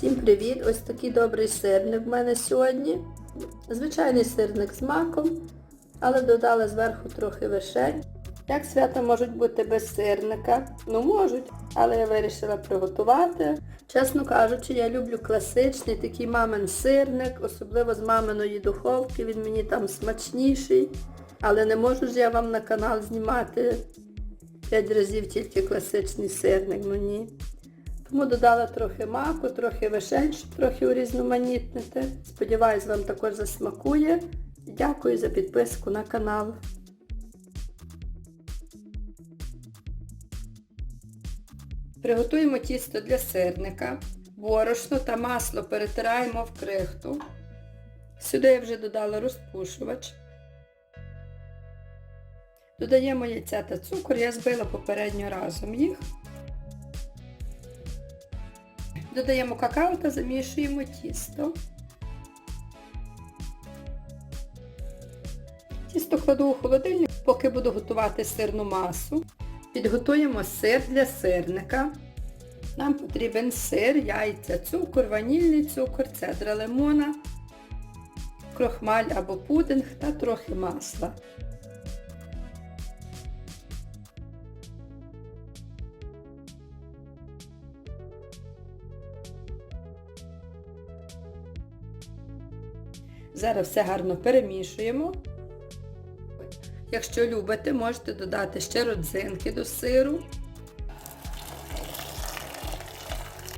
Всім привіт! Ось такий добрий сирник в мене сьогодні. Звичайний сирник з маком, але додала зверху трохи вишень. Як свята можуть бути без сирника? Ну можуть, але я вирішила приготувати. Чесно кажучи, я люблю класичний такий мамин сирник, особливо з маминої духовки, він мені там смачніший. Але не можу ж я вам на канал знімати 5 разів тільки класичний сирник, ну ні. Тому додала трохи маку, трохи вишень, щоб трохи урізноманітнити. Сподіваюсь, вам також засмакує. Дякую за підписку на канал. Приготуємо тісто для сирника. Борошно та масло перетираємо в крихту. Сюди я вже додала розпушувач. Додаємо яйця та цукор, я збила попередньо разом їх. Додаємо какао та замішуємо тісто. Тісто кладу у холодильник, поки буду готувати сирну масу. Підготуємо сир для сирника. Нам потрібен сир, яйця, цукор, ванільний цукор, цедра лимона, крохмаль або пудинг та трохи масла. Зараз все гарно перемішуємо. Якщо любите, можете додати ще родзинки до сиру.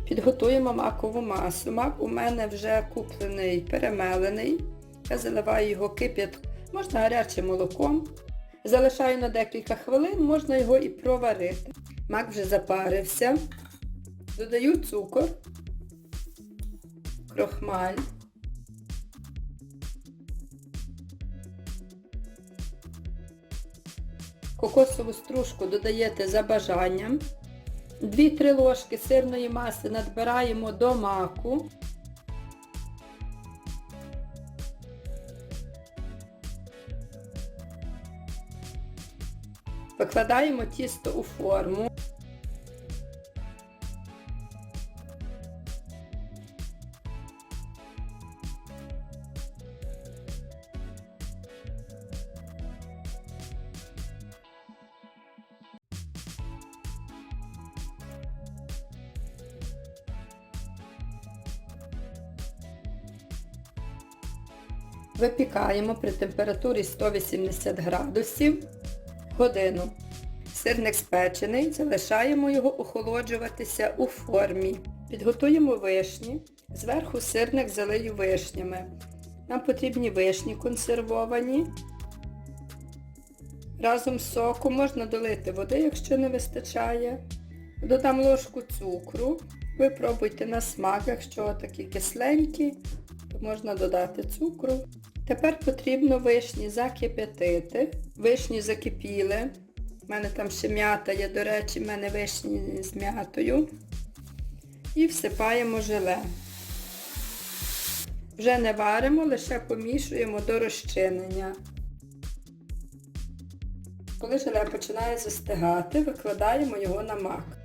Підготуємо макову масу. Мак у мене вже куплений, перемелений. Я заливаю його кип'ят, можна гарячим молоком. Залишаю на декілька хвилин, можна його і проварити. Мак вже запарився. Додаю цукор, крохмаль. Кокосову стружку додаєте за бажанням. 2-3 ложки сирної маси надбираємо до маку. Викладаємо тісто у форму. Випікаємо при температурі 180 градусів годину. Сирник спечений, залишаємо його охолоджуватися у формі. Підготуємо вишні. Зверху сирник залию вишнями. Нам потрібні вишні консервовані. Разом з соком можна долити води, якщо не вистачає. Додам ложку цукру. Ви пробуйте на смак, якщо такі кисленькі, можна додати цукру. Тепер потрібно вишні закип'ятити. Вишні закипіли. У мене там ще м'ята є, до речі, в мене вишні з м'ятою. І всипаємо желе. Вже не варимо, лише помішуємо до розчинення. Коли желе починає застигати, викладаємо його на мак.